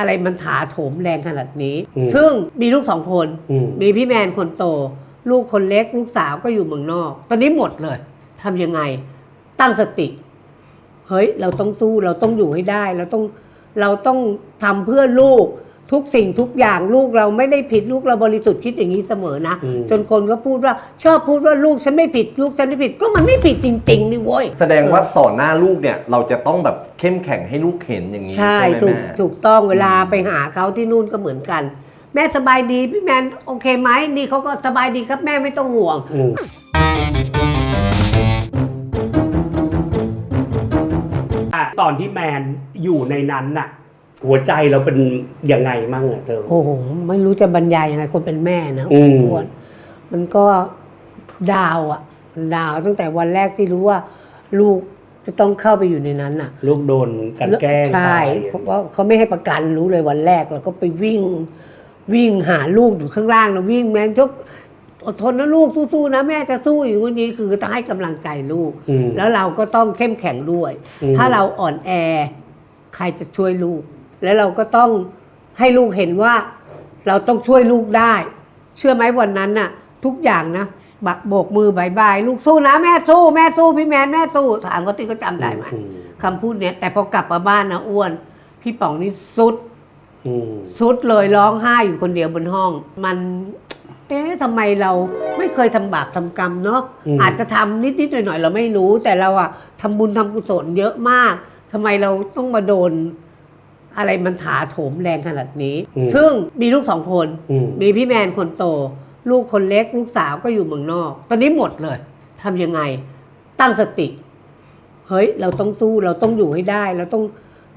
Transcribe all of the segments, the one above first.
อะไรมันถาโถมแรงขนาดนี้ อืมซึ่งมีลูกสองคน อืม มีพี่แมนคนโต ลูกคนเล็ก ลูกสาวก็อยู่เมืองนอก ตอนนี้หมดเลยทำยังไง ตั้งสติ เฮ้ย เราต้องสู้เราต้องอยู่ให้ได้ เราต้องเราต้องทำเพื่อลูก ทุกสิ่งทุกอย่างลูกเราไม่ได้ผิดลูกเราบริสุทธิ์คิดอย่างนี้เสมอนะ อืม จนคนก็พูดว่าชอบพูดว่าลูกฉันไม่ผิดลูกฉันไม่ผิดก็มันไม่ผิดจริงๆนี่โว้ย แสดงว่าต่อหน้าลูกเนี่ย เราจะต้องแบบเข้มแข็งให้ลูกเห็นอย่างนี้ใช่ใช่ไหมถูกแม่ ถูกต้องเวลาไปหาเขาที่นู่นก็เหมือนกัน แม่สบายดีพี่แมนโอเคไหมนี่เขาก็สบายดีครับแม่ไม่ต้องห่วง อืมอะตอนที่แมนอยู่ในนั้นน่ะ หัวใจเราเป็นยังไงมั่งอะเธอโอ้โหไม่รู้จะบรรยายยังไงคนเป็นแม่นะอืมอ้วนมันก็ดาวอะดาวตั้งแต่วันแรกที่รู้ว่า ลูกจะต้องเข้าไปอยู่ในนั้นน่ะลูกโดนกลันแกล้งใช่ตายเพราะว่าเขาไม่ให้ประกันรู้เลยวันแรกเราก็ไปวิ่ง วิ่งหาลูกอยู่ข้างล่างนะวิ่งแมนชกอดทนนะลูกสู้ๆนะแม่จะสู้อยู่วันนี้คือต้องให้กำลังใจลูก อืม แล้วเราก็ต้องเข้มแข็งด้วย อืม ถ้าเราอ่อนแอ ใครจะช่วยลูก แล้วเราก็ต้องให้ลูกเห็นว่าเราต้องช่วยลูกได้ เชื่อไหมวันนั้นน่ะ ทุกอย่างนะบักโบกมือบายบาย ลูกสู้นะแม่สู้แม่สู้พี่แมนแม่สู้ถามเขาที่เขาจำได้ไหมอืมคำพูดเนี้ยแต่พอกลับมาบ้านนะอ้วน พี่ป๋องนี่สุดอืมสุดเลยร้องไห้อยู่คนเดียวบนห้อง มัน เอ๊ะทำไมเราไม่เคยทำบาปทำกรรมเนาะอืมอาจจะทำนิดๆหน่อยๆเราไม่รู้ แต่เราอะทำบุญทำกุศลเยอะมากทำไมเราต้องมาโดน อะไรมันถาโถมแรงขนาดนี้ซึ่งมีลูกสองคน อืม มีพี่แมนคนโต ลูกคนเล็ก ลูกสาวก็อยู่เมืองนอก ตอนนี้หมดเลยทำยังไง ตั้งสติ เฮ้ย เราต้องสู้เราต้องอยู่ให้ได้ เราต้อง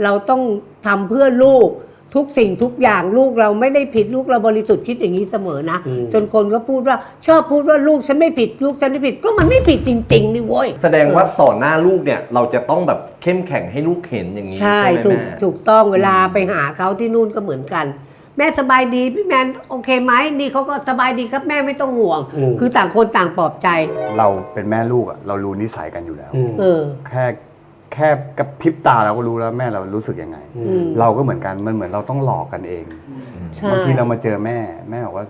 เราต้องทำเพื่อลูก ทุกสิ่งทุกอย่างลูกเราไม่ได้ผิดลูกเราบริสุทธิ์คิดอย่างนี้เสมอนะ อืม จนคนก็พูดว่าชอบพูดว่าลูกฉันไม่ผิดลูกฉันไม่ผิดก็มันไม่ผิดจริงๆนี่โว้ย แสดงว่าต่อหน้าลูกเนี่ย เราจะต้องแบบเข้มแข็งให้ลูกเห็นอย่างนี้ใช่ใช่ไหมถูกแม่ ถูกต้องเวลาไปหาเขาที่นู่นก็เหมือนกัน แม่สบายดีพี่แมนโอเคไหมนี่เขาก็สบายดีครับแม่ไม่ต้องห่วง อืม คือต่างคนต่างปลอบใจ เราเป็นแม่ลูกอะเรารู้นิสัยกันอยู่แล้ว อืม เออ แค่ แค่กับพริบตาเราก็รู้แล้วแม่เรารู้สึกยังไง อือืมมเราก็เหมือนกันมันเหมือนเราต้องหลอกกันเองใช่บางทีเรามาเจอแม่ แม่บอกว่า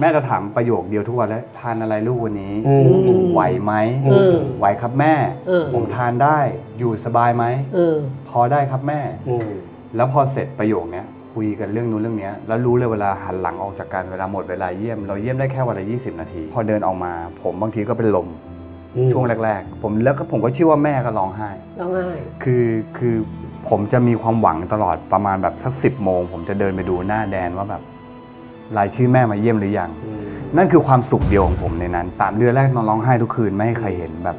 แม่จะถามประโยคเดียวทุกวันแล้วทานอะไรลูกวันนี้อืม ไหวไหมเออ ไหวครับแม่ เออ ผมทานได้อยู่สบายไหมเออ พอได้ครับแม่ อืม แล้วพอเสร็จประโยคเนี้ยคุยกันเรื่องนู้นเรื่องเนี้ยแล้วรู้เลยเวลาหันหลังออกจากกันเวลาหมดเวลาเยี่ยม เราเยี่ยมได้แค่วันละ20 นาที พอเดินออกมา ผมบางทีก็เป็นลมอืม ช่วงแรกๆ ผมแล้วก็ผมก็เชื่อว่าแม่ก็ร้องไห้ ร้องไห้ คือคือผมจะมีความหวังตลอดประมาณแบบสักสิบโมง ผมจะเดินไปดูหน้าแดนว่าแบบรายชื่อแม่มาเยี่ยมหรือยังอืมนั่นคือความสุขเดียวของผมในนั้นสามเดือนแรกนอนร้องไห้ทุกคืนไม่ให้ใครเห็นแบบ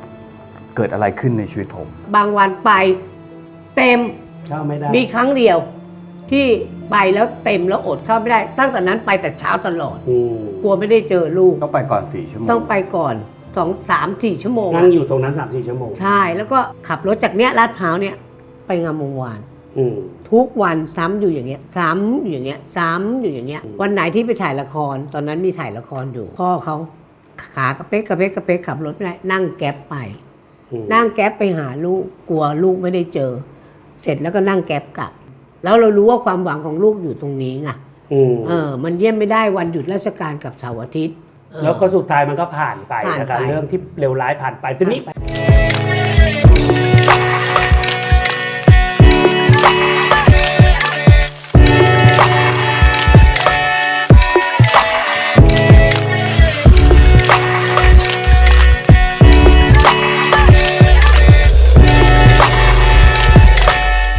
เกิดอะไรขึ้นในชีวิตผม บางวันไปเต็มเข้าไม่ได้ มีครั้งเดียว ที่ไปแล้วเต็มแล้วอดเข้าไม่ได้ ตั้งแต่นั้นไปแต่เช้าตลอดอืมกลัวไม่ได้เจอลูกต้องไปก่อนสี่ชั่วโมงต้องไปก่อน สองสามสี่ชั่วโมงนั่งอะอยู่ตรงนั้นสามสี่ชั่วโมง ใช่ แล้วก็ขับรถจากเนี้ยลาดพร้าวเนี่ยไปงามวงวานอืม ทุกวันซ้ำอยู่อย่างเงี้ย ซ้ำอยู่อย่างเงี้ย ซ้ำอยู่อย่างเงี้ย อืม วันไหนที่ไปถ่ายละคร ตอนนั้นมีถ่ายละครอยู่ พ่อเขาขากระเป๊กกระเป๊กกระเป๊กขับรถไม่ได้นั่งแก๊ปไป อืมนั่งแก๊ปไปหาลูกกลัวลูกไม่ได้เจอ เสร็จแล้วก็นั่งแก๊ปกลับ แล้วเรารู้ว่าความหวังของลูกอยู่ตรงนี้ไงอืมเออ มันเยี่ยมไม่ได้วันหยุดราชการกับเสาร์อาทิตย์เออ แล้วก็สุดท้ายมันก็ผ่านไปผ่านนะครับไปเรื่องที่เลวร้ายผ่านไปทีนี้